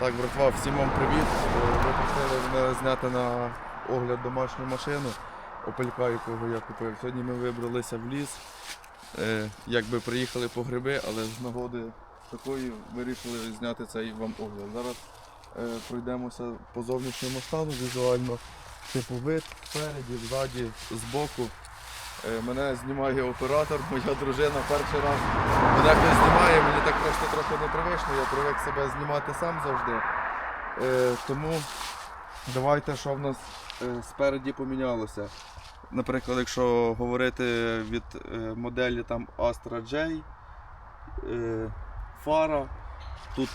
Так, братва, всім вам привіт. Е, Ви просили мене зняти на огляд домашню машину Опелька, якого я купив. Сьогодні ми вибралися в ліс. Е, Якби приїхали по гриби, але з нагоди такої вирішили зняти цей вам огляд. Зараз е, пройдемося по зовнішньому стану візуально. Типу вид спереді, ззаді, збоку. Е, Мене знімає оператор, моя дружина перший раз. Мене хтось знімає, мені так просто трохи непривично, я привик себе знімати сам завжди. Е, тому давайте, що в нас е, спереді помінялося. Наприклад, якщо говорити від моделі там Astra J, фара, тут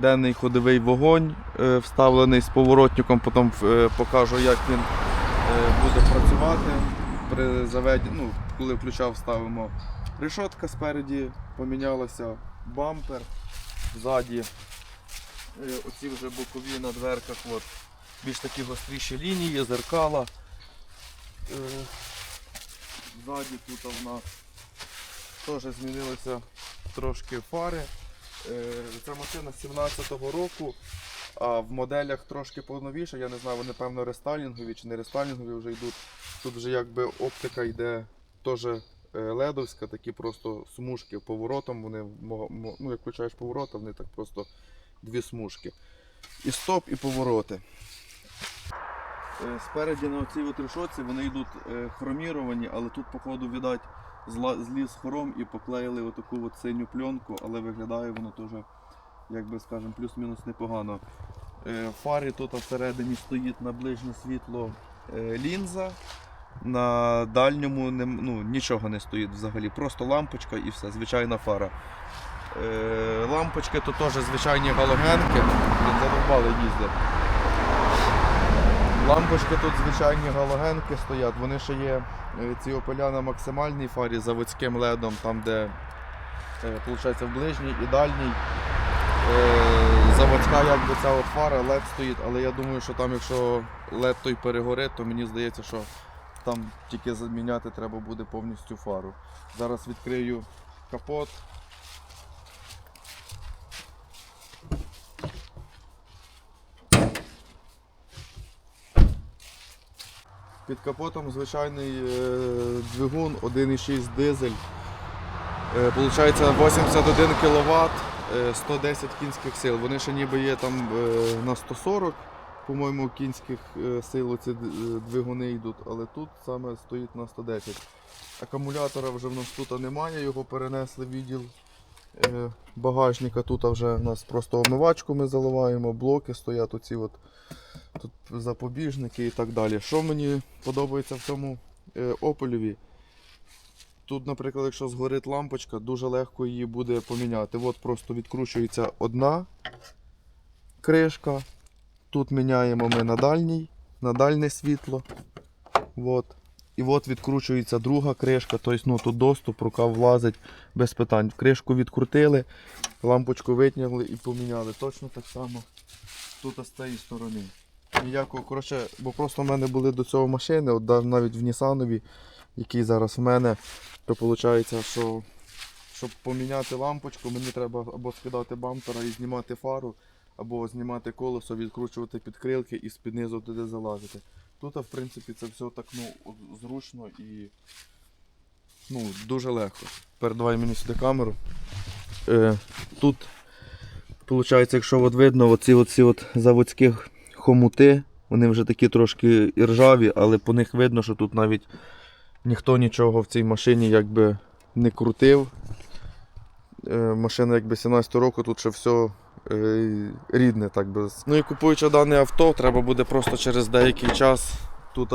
денний ходовий вогонь вставлений з поворотником, потім покажу, як він буде працювати. При заведі, ну, коли включав, ставимо. Решетка спереді, помінялася бампер, ззаді. Оці вже бокові на дверках, от, більш такі гостріші лінії, зеркала. Е, Ззаді тут в нас теж змінилися трошки фари. Е, Ця машина з 17-го року, а в моделях трошки поновіше, я не знаю, вони певно рестайлінгові чи не рестайлінгові вже йдуть. Тут вже якби оптика йде теж е, ледовська, такі просто смужки поворотом. Вони ну, як включаєш поворот, а вони так просто дві смужки. І стоп, і повороти. Е, Спереді на цій от вони йдуть е, хроміровані, але тут, походу, видать, зліз хром і поклеїли отаку от синю пленку, але виглядає воно теж, як би скажемо, плюс-мінус непогано. Е, В фарі тут всередині стоїть на ближнє світло е, лінза. На дальньому не, ну, нічого не стоїть взагалі, просто лампочка і все, звичайна фара. Е, лампочки тут теж звичайні галогенки, задовбали їздити. Лампочки тут звичайні галогенки стоять, вони ще є е, ці опеля на максимальній фарі заводським ледом, там де виходить, в ближній і дальній. Е, Заводська якби ця от фара, LED стоїть, але я думаю, що там якщо LED той перегорить, то мені здається, що там тільки заміняти треба буде повністю фару. Зараз відкрию капот. Під капотом звичайний е, двигун 1,6 дизель. Е, Получається 81 кВт, 110 кінських сил. Вони ще ніби є там е, на 140, по-моєму, кінських е, сил ці двигуни йдуть, але тут саме стоїть на 110. Акумулятора вже в нас тут немає, його перенесли в відділ е, багажника. Тут вже у нас просто омивачку ми заливаємо, блоки стоять оці от тут запобіжники і так далі. Що мені подобається в цьому е, Опелеві? Тут, наприклад, якщо згорить лампочка, дуже легко її буде поміняти. От просто відкручується одна кришка. Тут міняємо ми на дальній, на дальнє світло. От. І от відкручується друга кришка, тобто ну, тут доступ, рука влазить без питань. Кришку відкрутили, лампочку витягли і поміняли. Точно так само тут з цієї сторони. Ніякого, коротше, бо просто в мене були до цього машини, от навіть в Нісанові, який зараз в мене, то виходить, що щоб поміняти лампочку, мені треба або скидати бампера і знімати фару, або знімати колесо, відкручувати підкрилки і з-під низу туди залазити. Тут, в принципі, це все так ну, зручно і ну, дуже легко. Передавай мені сюди камеру. Е, тут, виходить, якщо от видно, оці, оці от заводські хомути, вони вже такі трошки іржаві, але по них видно, що тут навіть ніхто нічого в цій машині якби не крутив. Е, Машина якби 17 року, тут ще все е, рідне. так би. Ну і купуючи дане авто, треба буде просто через деякий час тут,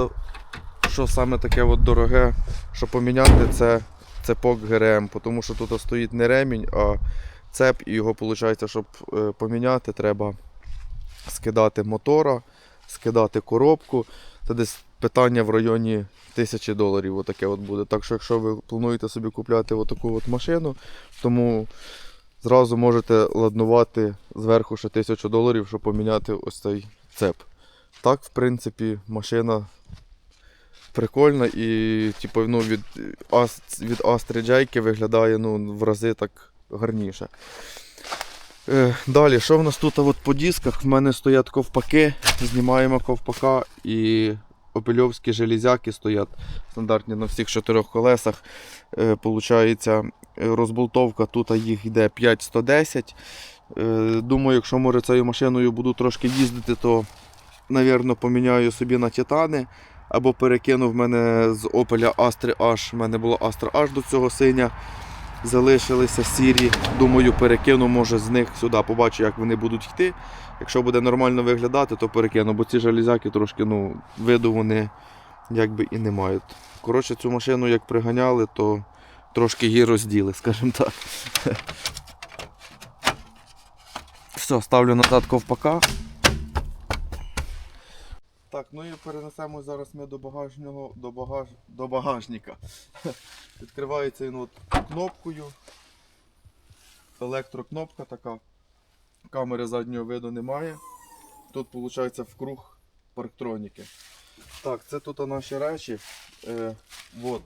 що саме таке от дороге, що поміняти, це цепок ГРМ, тому що тут стоїть не ремінь, а цеп, і його виходить, щоб е, поміняти, треба скидати мотора, скидати коробку. Це десь питання в районі тисячі доларів. Отаке от буде. Так що, якщо ви плануєте собі купляти отаку от машину, тому зразу можете ладнувати зверху ще тисячу доларів, щоб поміняти ось цей цеп. Так, в принципі, машина прикольна і типу, ну, від, від Астри Джейки виглядає ну, в рази так гарніше. Е, Далі, що в нас тут от по дисках? В мене стоять ковпаки, знімаємо ковпака і опельовські железяки стоять стандартні на всіх чотирьох колесах. Е, Получається, розболтовка тут їх йде 5110. Е, Думаю, якщо може цією машиною буду трошки їздити, то, навірно, поміняю собі на титани. Або перекину в мене з Opel Astra H. В мене була Astra H до цього синя залишилися сірі. Думаю, перекину, може, з них сюди. Побачу, як вони будуть йти. Якщо буде нормально виглядати, то перекину, бо ці железяки трошки, ну, виду вони якби і не мають. Коротше, цю машину як приганяли, то трошки її розділи, скажімо так. Все, ставлю назад ковпака. Так, ну і перенесемо зараз ми до багажного, до, багаж, до багажника. Відкривається він от кнопкою. Електрокнопка така. Камери заднього виду немає. Тут виходить вкруг парктроніки. Так, це тут наші речі. Е, от.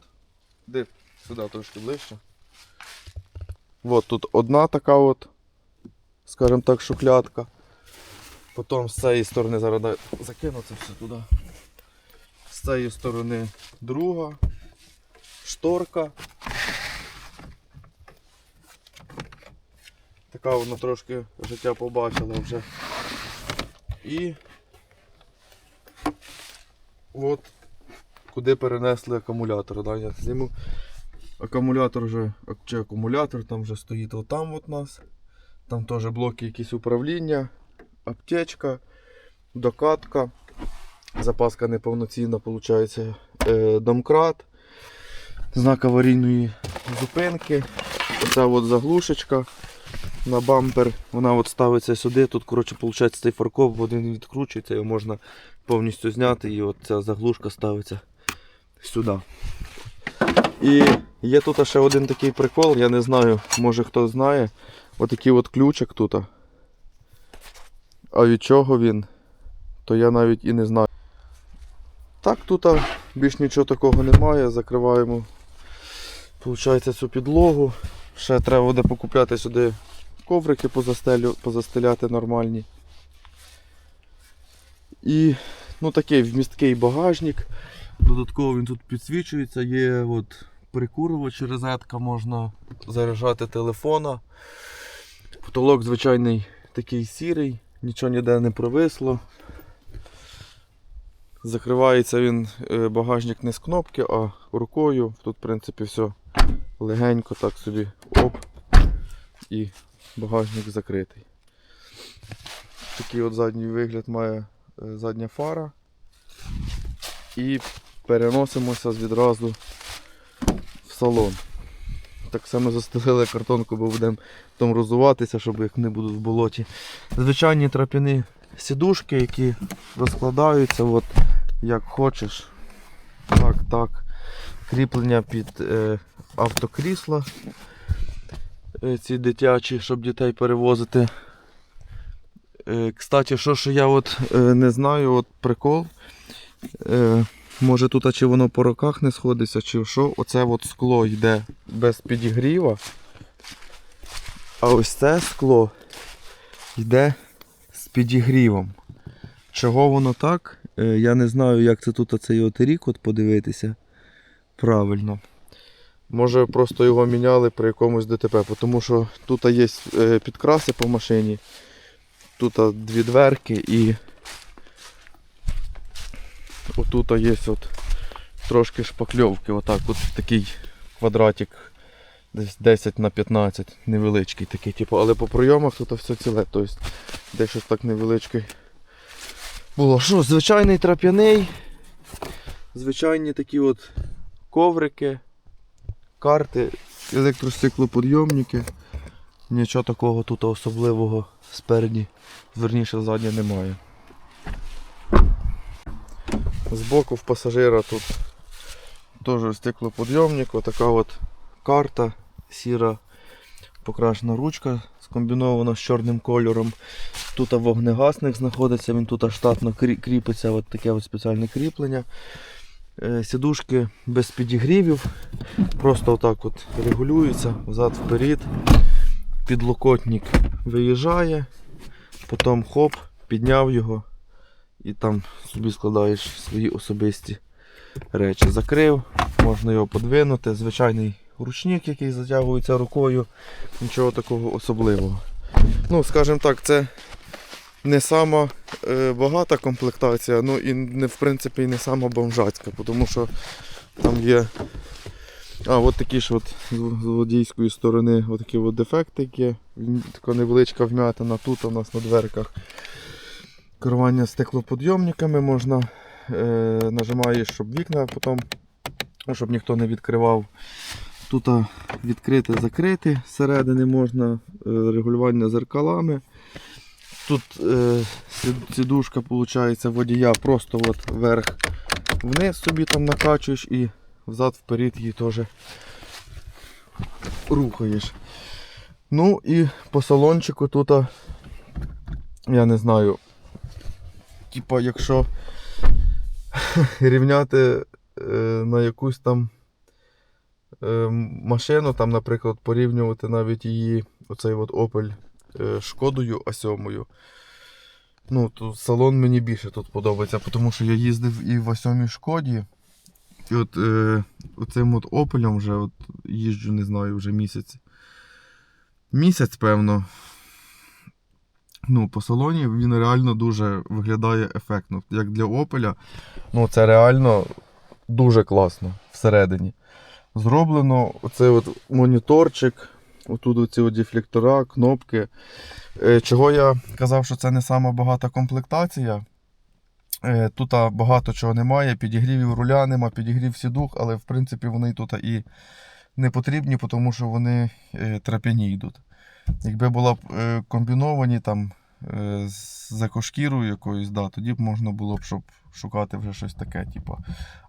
Де? Сюди трошки ближче. От тут одна така от, скажімо так, шухлядка. Потім з цієї сторони зараз закину це все туди. З цієї сторони друга, шторка. Така вона трошки життя побачила вже. І от куди перенесли акумулятор. Да? Я зніму. Акумулятор вже, чи акумулятор там вже стоїть отам от нас. Там теж блоки якісь управління, аптечка, докатка. Запаска неповноцінна, виходить, е, домкрат, знак аварійної зупинки. Оця от заглушечка на бампер. Вона от ставиться сюди. Тут коротше, виходить, цей фаркоп один відкручується, його можна повністю зняти і от ця заглушка ставиться сюди. І є тут ще один такий прикол, я не знаю, може хто знає. Отакий от ключик тут. А від чого він, то я навіть і не знаю. Так, тут більш нічого такого немає. Закриваємо Получається цю підлогу. Ще треба буде покупляти сюди коврики позастелю, позастеляти нормальні. І ну, такий вмісткий багажник. Додатково він тут підсвічується, є от прикурювач, розетка, можна заряджати телефона. Потолок звичайний такий сірий, нічого ніде не провисло. Закривається він е, багажник не з кнопки, а рукою. Тут, в принципі, все легенько так собі оп. І багажник закритий. Такий от задній вигляд має е, задня фара. І переносимося відразу в салон. Так само застелили картонку, бо будемо там розуватися, щоб як не будуть в болоті. Звичайні трап'яні сідушки, які розкладаються от, як хочеш. Так, так. Кріплення під е, автокрісла. Е, ці дитячі, щоб дітей перевозити. Е, кстати, що ж я от е, не знаю, от прикол. Е, може тут а чи воно по роках не сходиться, чи що. Оце от скло йде без підігріва. А ось це скло йде з підігрівом. Чого воно так? Е, я не знаю, як це тут оцей от рік от подивитися. Правильно. Може просто його міняли при якомусь ДТП, тому що тут є е, підкраси по машині. Тут дві дверки і отут є от трошки шпакльовки. Отак от такий квадратик десь 10 на 15 невеличкий такий, типу, але по прийомах тут все ціле, тобто десь щось так невеличкий було. Що, звичайний трап'яний, звичайні такі от коврики, карти, електростеклоподйомники. Нічого такого тут особливого спереді, зверніше ззаді немає. Збоку в пасажира тут теж стеклоподйомник, отака от карта сіра покрашена ручка скомбінована з чорним кольором. Тут вогнегасник знаходиться, він тут штатно кріпиться, от таке от спеціальне кріплення. Е, Сідушки без підігрівів, просто отак от регулюються взад вперед. підлокотник виїжджає, потім хоп, підняв його і там собі складаєш свої особисті речі. Закрив, можна його подвинути. Звичайний ручник, який затягується рукою, нічого такого особливого. Ну, скажімо так, це не сама е, багата комплектація, ну і не, в принципі не сама бомжацька, тому що там є. А, от такі ж от з водійської сторони от от дефекти є. Така невеличка вмятина тут у нас на дверках. Керування стеклоподйомниками можна е, нажимаєш, щоб вікна потім, щоб ніхто не відкривав. Тут відкрити, закрити, зсередини можна, е, регулювання зеркалами. Тут е, сідушка виходить, водія просто от вверх вниз собі там накачуєш і взад вперед її теж рухаєш. Ну і по салончику тут, я не знаю, типа якщо рівняти е, на якусь там е, машину, там, наприклад, порівнювати навіть її, оцей от Opel е, Шкодою А7. Ну, то салон мені більше тут подобається, тому що я їздив і в А7 Шкоді. І от е, оцим от Opel вже от їжджу, не знаю, вже місяць. Місяць, певно. Ну, по салоні він реально дуже виглядає ефектно. Як для Opel, ну це реально дуже класно всередині. Зроблено оцей от моніторчик, отут оці от дефлектора, кнопки. Е, Чого я казав, що це не сама багата комплектація. Е, Тут багато чого немає, підігрівів руля нема, підігрів сідух, але в принципі вони тут і не потрібні, тому що вони е, трапяні йдуть. Якби була б е, комбіновані там е, з екошкірою якоюсь, да, тоді б можна було б щоб шукати вже щось таке. Типу.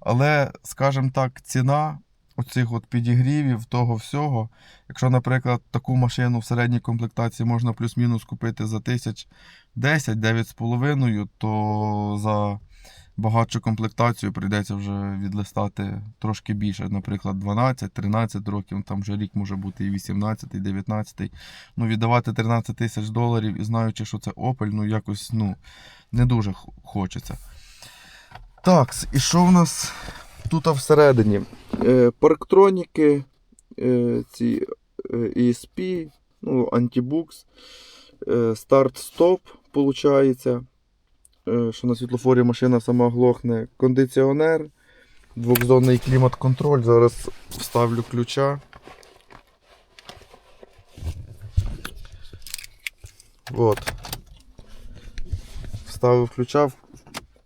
Але, скажімо так, ціна оцих от підігрівів, того всього. Якщо, наприклад, таку машину в середній комплектації можна плюс-мінус купити за тисяч 10, 9,5, то за багатшу комплектацію прийдеться вже відлистати трошки більше, наприклад, 12-13 років, там вже рік може бути і 18, і 19. Ну, віддавати 13 тисяч доларів і знаючи, що це Opel, ну якось ну, не дуже хочеться. Так, і що в нас тут всередині? Е, парктроніки, е, ці е, ESP, ну, антибукс, е, старт-стоп, виходить. Е, що на світлофорі машина сама глохне. Кондиціонер, двохзонний клімат-контроль. Зараз вставлю ключа. От. Вставив ключа,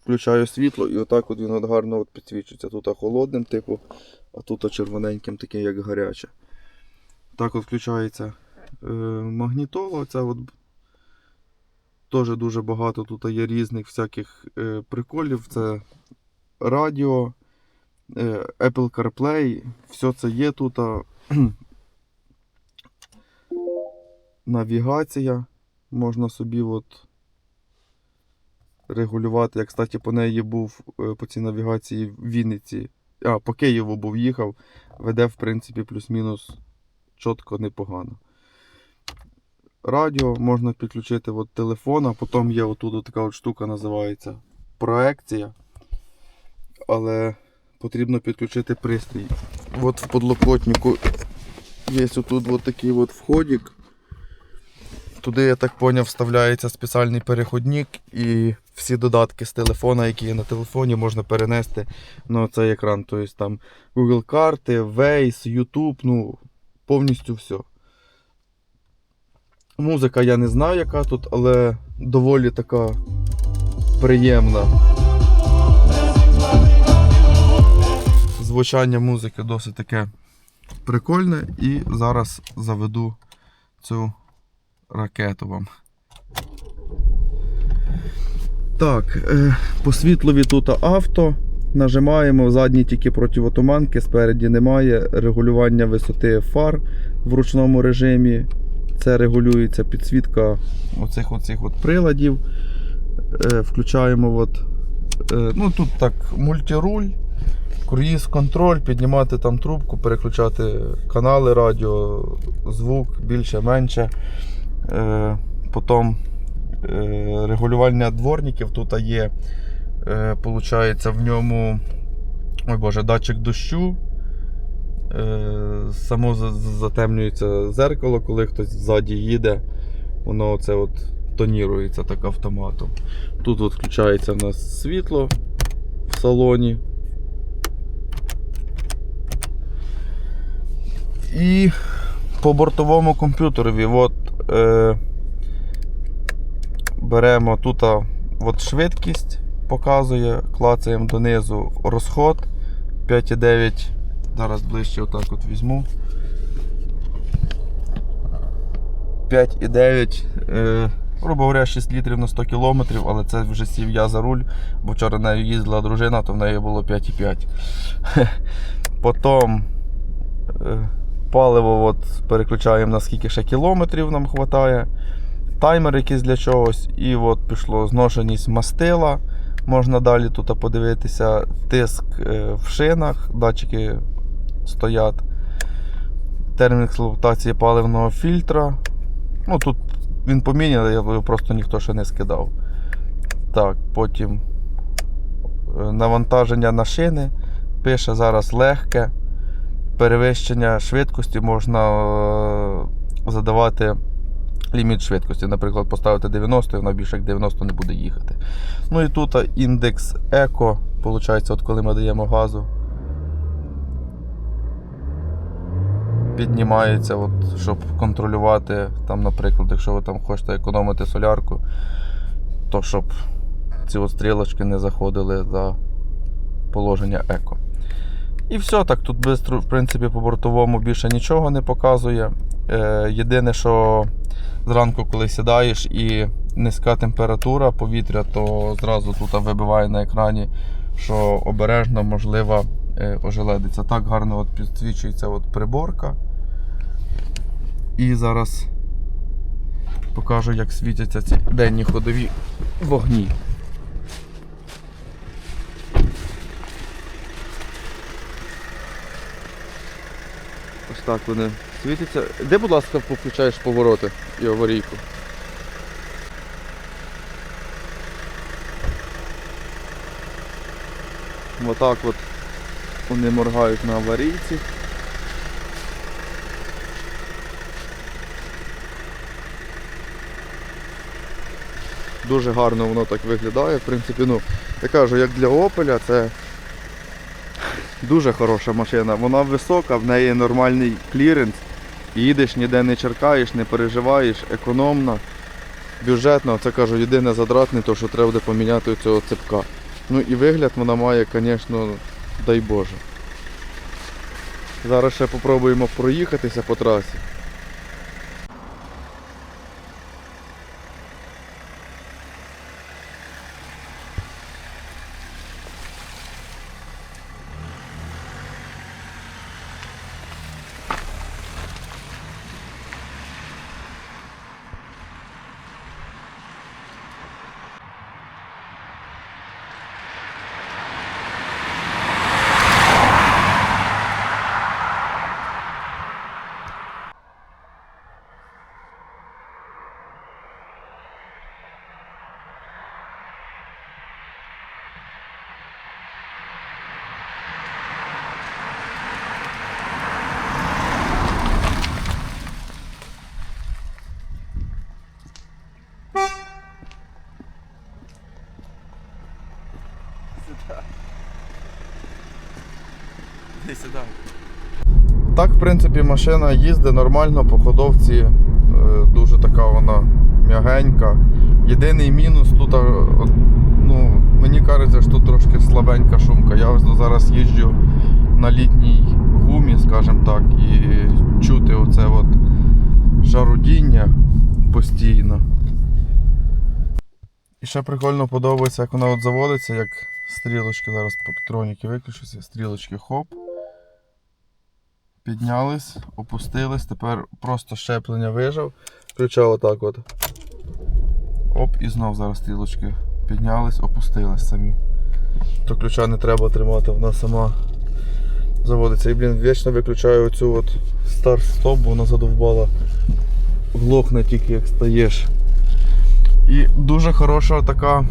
включаю світло і отак от він от гарно от підсвічується. Тут холодним, типу, а тут червоненьким, таким як гаряче. Так от включається е, магнітола. Оця от Теж дуже багато тут є різних всяких е, приколів. Це радіо, е, Apple CarPlay, все це є тут. Навігація. Можна собі от регулювати. Я, кстати, по неї був е, по цій навігації в Вінниці. А, по Києву був їхав. Веде, в принципі, плюс-мінус чітко непогано радіо можна підключити от телефон, а потім є отут така от штука називається проекція. Але потрібно підключити пристрій. От в подлокотнику є отут от такий от входик. Туди, я так поняв, вставляється спеціальний переходник і всі додатки з телефона, які є на телефоні, можна перенести на цей екран. Тобто там Google карти, Waze, YouTube, ну повністю все. Музика я не знаю, яка тут, але доволі така приємна. Звучання музики досить таке прикольне і зараз заведу цю ракету вам. Так, е, по світлові тут авто. Нажимаємо задні тільки противотуманки, спереді немає. Регулювання висоти фар в ручному режимі. Це регулюється підсвітка оцих, оцих от приладів. Е, включаємо от, е, ну тут так мультируль. Круїз контроль, піднімати там трубку, переключати канали радіо, звук більше, менше. Е, потім регулювання дворників тут є. Получається в ньому ой Боже, датчик дощу. Е, само за- за- затемнюється зеркало, коли хтось ззаді їде. Воно оце от тонірується так автоматом. Тут от включається в нас світло в салоні. І по бортовому комп'ютерові от, е, беремо тут от швидкість показує, клацаємо донизу розход 5,9. Зараз ближче отак от візьму. 5,9. Е, грубо говоря, 6 літрів на 100 кілометрів, але це вже сів я за руль, бо вчора нею їздила дружина, то в неї було 5,5. Потім е, паливо от переключаємо на скільки ще кілометрів нам вистачає. Таймер якийсь для чогось. І от пішло зношеність мастила. Можна далі тут подивитися. Тиск е, в шинах, датчики стоять. Термін експлуатації паливного фільтра. Ну тут він поміняний, його просто ніхто ще не скидав. Так, потім е, навантаження на шини. Пише зараз легке. Перевищення швидкості можна е, задавати ліміт швидкості. Наприклад, поставити 90 і вона більше як 90 не буде їхати. Ну і тут індекс еко, виходить, от коли ми даємо газу. Піднімається, от, щоб контролювати, там, наприклад, якщо ви там хочете економити солярку, то щоб ці от стрілочки не заходили за положення еко. І все, так тут бистро, в принципі, по бортовому більше нічого не показує. Е, єдине, що зранку, коли сідаєш і низька температура повітря, то зразу тут вибиває на екрані, що обережно можлива е, ожеледиця. Так гарно от підсвічується от приборка. І зараз покажу, як світяться ці денні ходові вогні. Ось так вони світяться. Де, будь ласка, включаєш повороти і аварійку? Отак от вони моргають на аварійці. Дуже гарно воно так виглядає. В принципі, ну, я кажу, як для Opel, це дуже хороша машина. Вона висока, в неї нормальний кліренс. Їдеш, ніде не черкаєш, не переживаєш, економна, бюджетна. Це кажу, єдине задратне, то що треба буде поміняти цього цепка. Ну і вигляд вона має, звісно, дай Боже. Зараз ще спробуємо проїхатися по трасі. Так, в принципі, машина їздить нормально по ходовці. е, Дуже така вона м'ягенька. Єдиний мінус тут, ну, мені кажеться, що тут трошки слабенька шумка. Я ось зараз їжджу на літній гумі, скажімо так, і чути оце от шарудіння постійно. І ще прикольно подобається, як вона от заводиться, як стрілочки зараз по електроніки виключуся, стрілочки хоп. Піднялись, опустились, тепер просто щеплення вижав. Включав отак от. Оп, і знов зараз стрілочки піднялись, опустились самі. То ключа не треба тримати, вона сама заводиться. І, блін, вічно виключаю оцю от старт-стоп, бо вона задовбала. Глохне тільки як стаєш. І дуже хороша така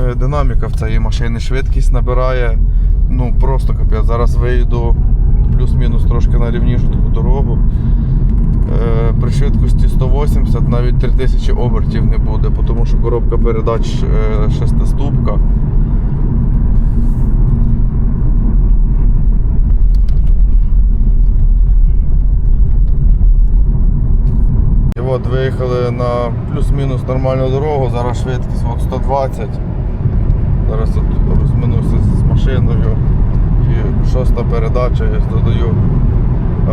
е, динаміка в цієї машини. Швидкість набирає ну просто капець. Зараз вийду плюс-мінус трошки на рівнішу таку дорогу. Е, при швидкості 180 навіть 3000 обертів не буде, тому що коробка передач е, шестиступка. І от виїхали на плюс-мінус нормальну дорогу, зараз швидкість от 120. Зараз тут розминуся з машиною. І шоста передача, я додаю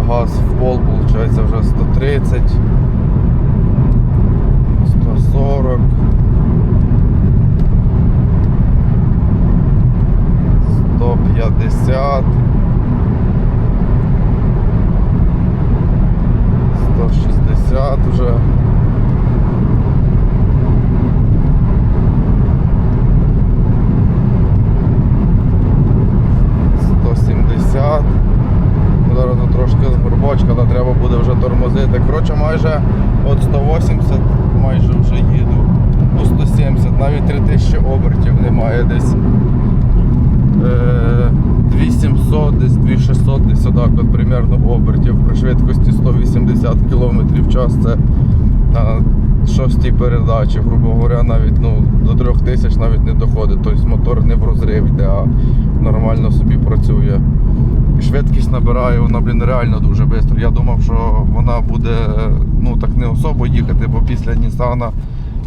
газ в пол, виходить вже 130, 140. 150, 160 вже. Сто сімдесят. Ну, Зараз тут трошки з горбочка, але треба буде вже тормозити. Коротше, майже от 180 майже вже їду. Ну 170, навіть 3000 обертів немає десь. Е, 2700, десь 2600, десь отак от примерно обертів при швидкості 180 км в час. Це на шостій передачі, грубо говоря, навіть ну, до 3000 навіть не доходить. Тобто мотор не в розрив йде, а нормально собі працює. Швидкість набирає, вона, блін, реально дуже швидко. Я думав, що вона буде ну, так не особо їхати, бо після Нісана,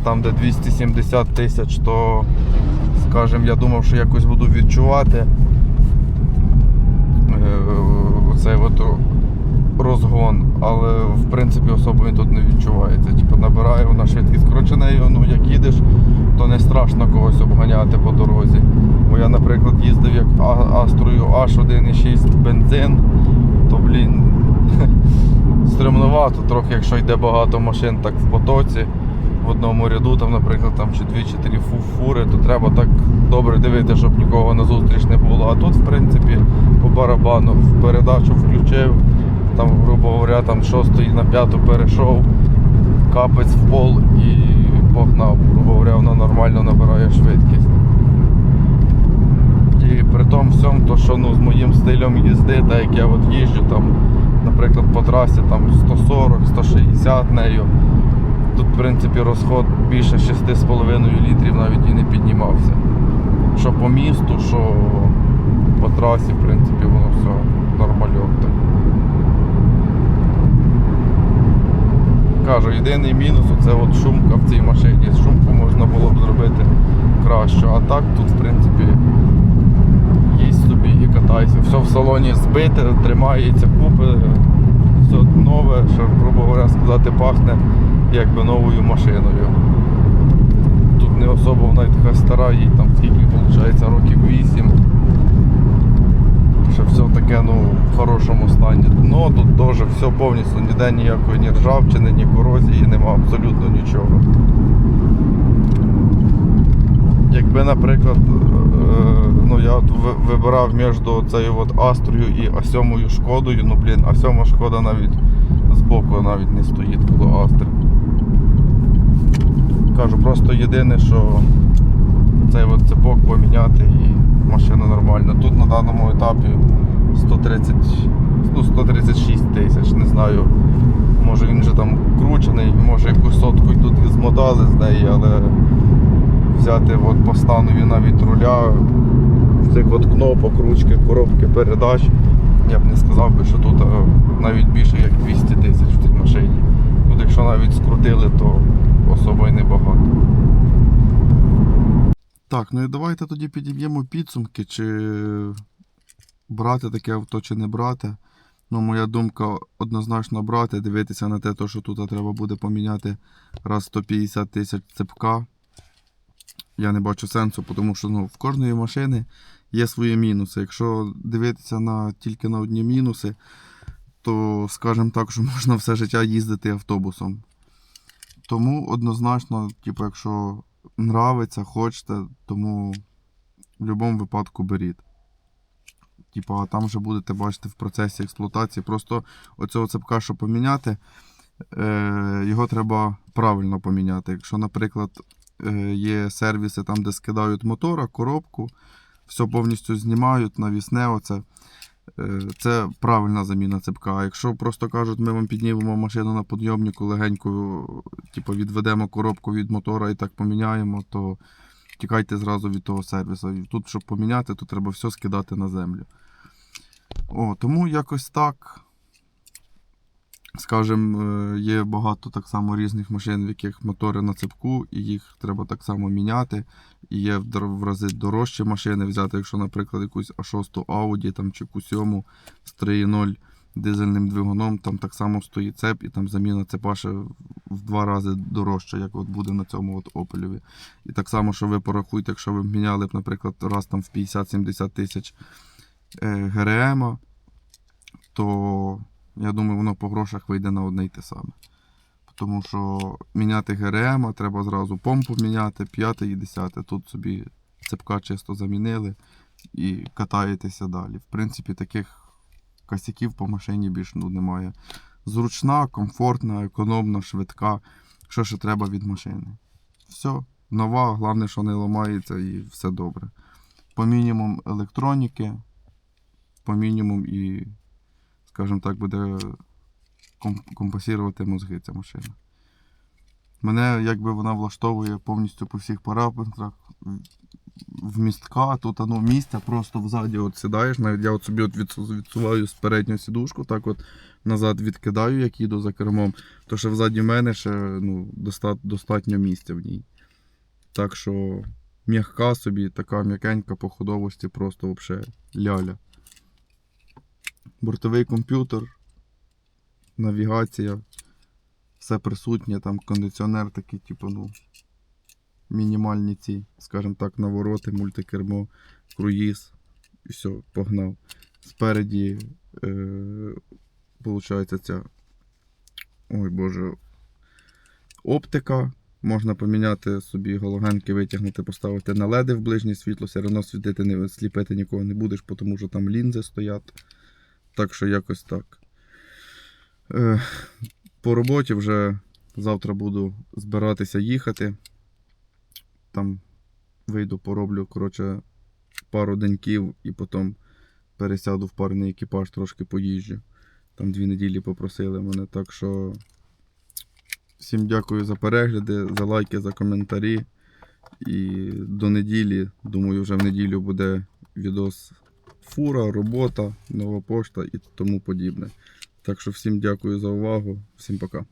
там де 270 тисяч, то скажімо, я думав, що якось буду відчувати е, оцей от розгон, але в принципі особо тут не відчувається. Типу набирає вона швидкість. Коротше, нею, ну як їдеш, то не страшно когось обганяти по дорозі. Бо я, наприклад, їздив як Астрою H1.6 бензин, то блін. Стремнувато трохи, якщо йде багато машин так в потоці в одному ряду, там, наприклад, там чи дві, чи три фури, то треба так добре дивитися, щоб нікого назустріч не було. А тут, в принципі, по барабану в передачу включив, там, грубо говоря, там шостої на п'яту перейшов, капець в пол і погнав. Грубо говоря, вона нормально набирає швидкість. І при тому всьому, то, що ну, з моїм стилем їзди, так як я от їжджу, там, наприклад, по трасі там 140-160 нею. Тут, в принципі, розход більше 6,5 літрів навіть і не піднімався. Що по місту, що по трасі, в принципі, воно все нормальок так. Кажу, єдиний мінус це от шумка в цій машині. Шумку можна було б зробити краще. А так тут, в принципі, їсть собі і катайся. Все в салоні збите, тримається купи, все нове, що, грубо говоря, сказати, пахне якби новою машиною. Тут не особо вона така стара, їй там скільки виходить, років 8. Ще все таке ну, в хорошому стані. Ну тут теж все повністю, ніде ніякої ні ржавчини, ні корозії, нема абсолютно нічого. Якби, наприклад, е, ну я вибирав між цією от Астрою і А7 шкодою, ну блін, А7 шкода навіть збоку навіть не стоїть коло Астри. Кажу, просто єдине, що цей от цепок поміняти і машина нормальна. Тут на даному етапі 130, ну, 136 тисяч, не знаю. Може він вже там кручений, може якусь сотку тут змотали з неї, але взяти от по станові навіть руля, цих от кнопок, ручки, коробки передач. Я б не сказав би, що тут е, навіть більше як 200 тисяч в цій машині. Тут якщо навіть скрутили, то особо й небагато. Так, ну і давайте тоді підіб'ємо підсумки, чи брати таке авто, чи не брати. Ну, моя думка однозначно брати, дивитися на те, що тут треба буде поміняти раз 150 тисяч цепка. Я не бачу сенсу, тому що ну, в кожної машини є свої мінуси. Якщо дивитися на, тільки на одні мінуси, то скажімо так, що можна все життя їздити автобусом. Тому однозначно, типу, якщо нравиться, хочете, тому в будь-якому випадку беріть. Типу, а там вже будете бачити в процесі експлуатації. Просто оцього цепка, щоб поміняти, е, його треба правильно поміняти. Якщо, наприклад, е, є сервіси там, де скидають мотора, коробку, все повністю знімають, навісне оце. Е, Це правильна заміна цепка. А якщо просто кажуть, ми вам піднімемо машину на підйомнику, легенько типу, відведемо коробку від мотора і так поміняємо, то тікайте зразу від того сервісу. І Тут, щоб поміняти, то треба все скидати на землю. О, тому якось так. Скажем, е, є багато так само різних машин, в яких мотори на цепку, і їх треба так само міняти. І є в рази дорожчі машини взяти, якщо, наприклад, якусь А6 Audi там, чи Q7 з 3.0 дизельним двигуном, там так само стоїть цеп, і там заміна цепа ще в два рази дорожча, як от буде на цьому от Opel. І так само, що ви порахуєте, якщо ви міняли б, наприклад, раз там в 50-70 тисяч е, ГРМ, то я думаю, воно по грошах вийде на одне й те саме. Тому що міняти ГРМ, треба зразу помпу міняти, п'яте і десяте. Тут собі цепка чисто замінили і катаєтеся далі. В принципі, таких косяків по машині більш ну, немає. Зручна, комфортна, економна, швидка. Що ще треба від машини? Все, нова, головне, що не ламається і все добре. По мінімум електроніки, по мінімум і, скажімо так, буде ком- компасувати мозги ця машина. Мене якби вона влаштовує повністю по всіх параметрах. В- В містка, тут ну, місця просто взаді от сідаєш. Навіть я от собі от відсуваю з передню сідушку, так от назад відкидаю, як їду за кермом. То що взаді мене ще ну, доста- достатньо місця в ній. Так що м'яка собі, така м'якенька по ходовості, просто взагалі ляля. Бортовий комп'ютер, навігація, все присутнє, там кондиціонер такий, типу, ну, мінімальні ці, скажімо так, навороти, мультикермо, круїз. І все, погнав. Спереді, е, ця. Ой Боже. Оптика. Можна поміняти собі галогенки, витягнути, поставити на леди в ближнє світло, все одно світити, не сліпити нікого не будеш, тому що там лінзи стоять. Так що якось так. Е, по роботі вже завтра буду збиратися їхати. Там вийду, пороблю, коротше, пару деньків і потім пересяду в парний екіпаж, трошки поїжджу. Там дві неділі попросили мене. Так що всім дякую за перегляди, за лайки, за коментарі. І до неділі, думаю, вже в неділю буде відос фура, робота, нова пошта і тому подібне. Так що всім дякую за увагу, всім пока.